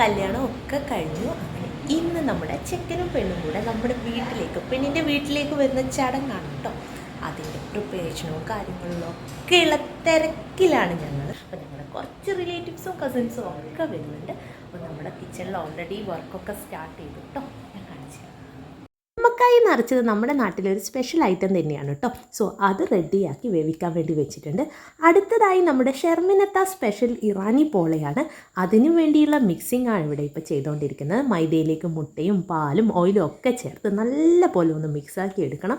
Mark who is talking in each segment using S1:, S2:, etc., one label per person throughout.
S1: കല്യാണം ഒക്കെ കഴിഞ്ഞു. ഇന്ന് നമ്മുടെ ചെക്കനും പെണ്ണും കൂടെ നമ്മുടെ വീട്ടിലേക്ക് പെണ്ണിന്റെ വീട്ടിലേക്ക് വരുന്ന ചടങ്ങാണ് കേട്ടോ. അതിന്റെ പ്രിപ്പറേഷനോ കാര്യങ്ങളിലോ ഒക്കെയുള്ള തിരക്കിലാണ് ഞങ്ങൾ അപ്പോൾ ഞങ്ങളുടെ കുറച്ച് റിലേറ്റീവ്സും കസിൻസും ഒക്കെ വരുന്നുണ്ട്. അപ്പോൾ നമ്മുടെ കിച്ചണിൽ ഓൾറെഡി വർക്കൊക്കെ സ്റ്റാർട്ട് ചെയ്തു കേട്ടോ. ഉമ്മക്കായി നിറച്ചത് നമ്മുടെ നാട്ടിലൊരു സ്പെഷ്യൽ ഐറ്റം തന്നെയാണ് കേട്ടോ സോ അത് റെഡിയാക്കി വേവിക്കാൻ വേണ്ടി വെച്ചിട്ടുണ്ട്. അടുത്തതായി നമ്മുടെ ഷെർമിനത്ത സ്പെഷ്യൽ ഇറാനി പോളയാണ്. അതിനു വേണ്ടിയുള്ള മിക്സിംഗ് ആണ് ഇവിടെ ഇപ്പോൾ ചെയ്തുകൊണ്ടിരിക്കുന്നത് മൈദയിലേക്ക് മുട്ടയും പാലും ഓയിലും ഒക്കെ ചേർത്ത് നല്ല പോലെ ഒന്ന് മിക്സാക്കി എടുക്കണം.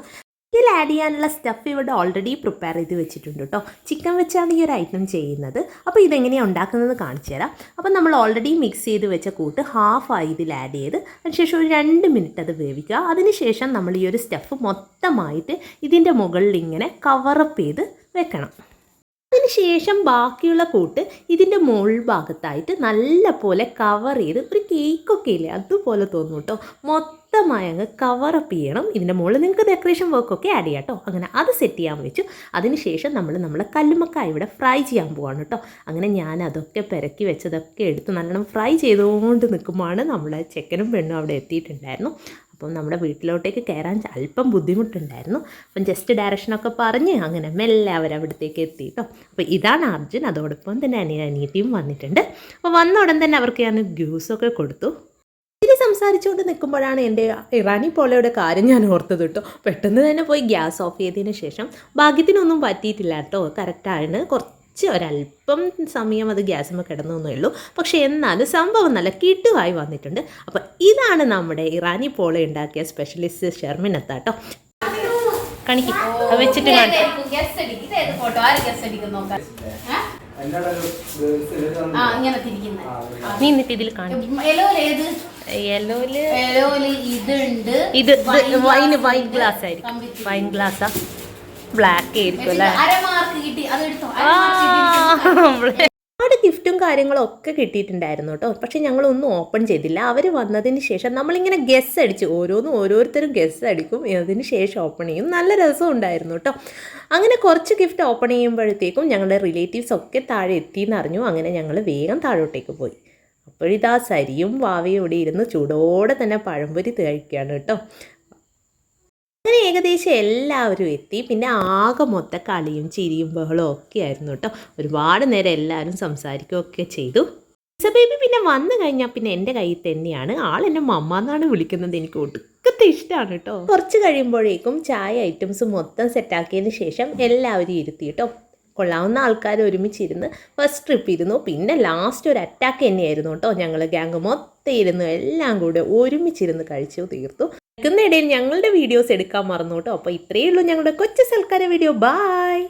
S1: ഇതിൽ ആഡ് ചെയ്യാനുള്ള സ്റ്റഫ് ഇവിടെ ഓൾറെഡി പ്രിപ്പയർ ചെയ്ത് വെച്ചിട്ടുണ്ട് കേട്ടോ ചിക്കൻ വെച്ചാണ് ഈ ഒരു ഐറ്റം ചെയ്യുന്നത്. അപ്പോൾ ഇതെങ്ങനെയാണ് ഉണ്ടാക്കുന്നത് കാണിച്ചു തരാം. അപ്പോൾ നമ്മൾ ഓൾറെഡി മിക്സ് ചെയ്ത് വെച്ച കൂട്ട് ഹാഫായി ഇതിൽ ആഡ് ചെയ്ത് അതിനുശേഷം ഒരു രണ്ട് മിനിറ്റ് അത് വേവിക്കുക. അതിനുശേഷം നമ്മൾ ഈ ഒരു സ്റ്റഫ് മൊത്തമായിട്ട് ഇതിന്റെ മുകളിൽ ഇങ്ങനെ കവറപ്പ് ചെയ്ത് വെക്കണം. അതിനുശേഷം ബാക്കിയുള്ള കൂട്ട് ഇതിന്റെ മുകൾ ഭാഗത്തായിട്ട് നല്ല പോലെ കവർ ചെയ്ത് ഒരു കേക്കൊക്കെ ഇല്ലേ അതുപോലെ തോന്നും കേട്ടോ മൊത്തമായി അങ്ങ് കവറപ്പ് ചെയ്യണം. ഇതിന്റെ മുകളിൽ നിങ്ങൾക്ക് ഡെക്കറേഷൻ വർക്കൊക്കെ ആഡ് ചെയ്യാം കേട്ടോ അങ്ങനെ അത് സെറ്റ് ചെയ്യാൻ വെച്ചു. അതിനുശേഷം നമ്മൾ നമ്മുടെ കല്ലുമ്മക്കായ ഇവിടെ ഫ്രൈ ചെയ്യാൻ പോവാണ് കേട്ടോ അങ്ങനെ ഞാൻ അതൊക്കെ പെരക്കി വെച്ചതൊക്കെ എടുത്ത് നല്ലോണം ഫ്രൈ ചെയ്തുകൊണ്ട് നിൽക്കുമ്പോഴാണ് നമ്മളെ ചെക്കനും പെണ്ണും അവിടെ എത്തിയിട്ടുണ്ടായിരുന്നു. അപ്പം നമ്മുടെ വീട്ടിലോട്ടേക്ക് കയറാൻ അല്പം ബുദ്ധിമുട്ടുണ്ടായിരുന്നു. അപ്പം ജസ്റ്റ് ഡയറക്ഷനൊക്കെ പറഞ്ഞ് അങ്ങനെ മെല്ലെ അവരവിടത്തേക്ക് എത്തി കേട്ടോ അപ്പോൾ ഇതാണ് അർജുൻ. അതോടൊപ്പം തന്നെ അനിയ അനിയത്തിയും വന്നിട്ടുണ്ട്. അപ്പോൾ വന്ന ഉടൻ തന്നെ അവർക്ക് ഞാൻ ജ്യൂസൊക്കെ കൊടുത്തു. സംസാരിച്ചുകൊണ്ട് നിൽക്കുമ്പോഴാണ് എന്റെ ഇറാനി പോളയുടെ കാര്യം ഞാൻ ഓർത്തത് കേട്ടോ. പെട്ടെന്ന് തന്നെ പോയി ഗ്യാസ് ഓഫ് ചെയ്തതിന് ശേഷം ഭാഗ്യത്തിനൊന്നും പറ്റിയിട്ടില്ല കേട്ടോ. കറക്റ്റാണ് കുറച്ച് ഒരല്പം സമയം അത് ഗ്യാസുമ്മ കിടന്നൊന്നേ ഉള്ളൂ. പക്ഷേ എന്നാലും സംഭവം നല്ല കിട്ടുവായി വന്നിട്ടുണ്ട്. അപ്പോൾ ഇതാണ് നമ്മുടെ ഇറാനി പോള ഉണ്ടാക്കിയ സ്പെഷ്യലിസ്റ്റ് ഷെർമിനത്ത കേട്ടോ. കാണിക്കും. വെച്ചിട്ട് കാണിക്കാം.
S2: ആ ഇങ്ങനെ തിരിക്കുന്നത്
S1: നീ എന്നിട്ട് ഇതിൽ കാണിക്കും
S2: എലോൽ ഏത്?
S1: യെല്ലോയിൽ
S2: എലോൽ ഇതുണ്ട്.
S1: ഇത് വൈൻ വൈൻ ഗ്ലാസ് ആയിരിക്കും. വൈൻ ഗ്ലാസ്സാ ബ്ലാക്ക് ആയിരിക്കും അല്ലേ?
S2: അരമാർക്ക് കിട്ടി. അത് എടുത്തോ.
S1: ആ, ഒരുപാട് ഗിഫ്റ്റും കാര്യങ്ങളും ഒക്കെ കിട്ടിയിട്ടുണ്ടായിരുന്നു കേട്ടോ. പക്ഷെ ഞങ്ങളൊന്നും ഓപ്പൺ ചെയ്തില്ല. അവർ വന്നതിന് ശേഷം നമ്മളിങ്ങനെ ഗസ് അടിച്ച്. ഓരോന്നും ഓരോരുത്തരും ഗസ് അടിക്കും. അതിന് ശേഷം ഓപ്പൺ ചെയ്യും. നല്ല രസം ഉണ്ടായിരുന്നു കേട്ടോ. അങ്ങനെ കുറച്ച് ഗിഫ്റ്റ് ഓപ്പൺ ചെയ്യുമ്പോഴത്തേക്കും ഞങ്ങളുടെ റിലേറ്റീവ്സ് ഒക്കെ താഴെ എത്തിയെന്ന് അറിഞ്ഞു. അങ്ങനെ ഞങ്ങൾ വേഗം താഴോട്ടേക്ക് പോയി. അപ്പോഴിതാ സരിയും വാവയും ഇവിടെ ഇരുന്ന് ചൂടോടെ തന്നെ പഴംപൊരി കഴിക്കുകയാണ് കേട്ടോ. ഏകദേശം എല്ലാവരും എത്തി. പിന്നെ ആകെ മൊത്ത കളിയും ചിരിയും ബഹളവും ഒക്കെ ആയിരുന്നു കേട്ടോ. ഒരുപാട് നേരം എല്ലാവരും സംസാരിക്കുകയൊക്കെ ചെയ്തു. സബേബി ബേബി പിന്നെ വന്നു കഴിഞ്ഞാൽ പിന്നെ എന്റെ കയ്യിൽ തന്നെയാണ്. ആൾ എന്നെ മമ്മ എന്നാണ് വിളിക്കുന്നത്. എനിക്ക് ഒടുക്കത്തെ ഇഷ്ടമാണ് കേട്ടോ. കുറച്ച് കഴിയുമ്പോഴേക്കും ചായ ഐറ്റംസ് മൊത്തം സെറ്റാക്കിയതിന് ശേഷം എല്ലാവരും ഇരുത്തി കേട്ടോ. കൊള്ളാവുന്ന ആൾക്കാർ ഒരുമിച്ചിരുന്ന് ഫസ്റ്റ് ട്രിപ്പ് ഇരുന്നു. പിന്നെ ലാസ്റ്റ് ഒരു അറ്റാക്ക് തന്നെയായിരുന്നു കേട്ടോ. ഞങ്ങൾ ഗ്യാങ് മൊത്തം ഇരുന്നു. എല്ലാം കൂടെ ഒരുമിച്ചിരുന്ന് കഴിച്ചു തീർത്തു. ഇടയിൽ ഞങ്ങളുടെ വീഡിയോസ് എടുക്കാൻ മറന്നു കേട്ടോ. അപ്പോൾ ഇത്രയേ ഉള്ളൂ ഞങ്ങളുടെ കൊച്ചു സൽക്കാര വീഡിയോ ബായ്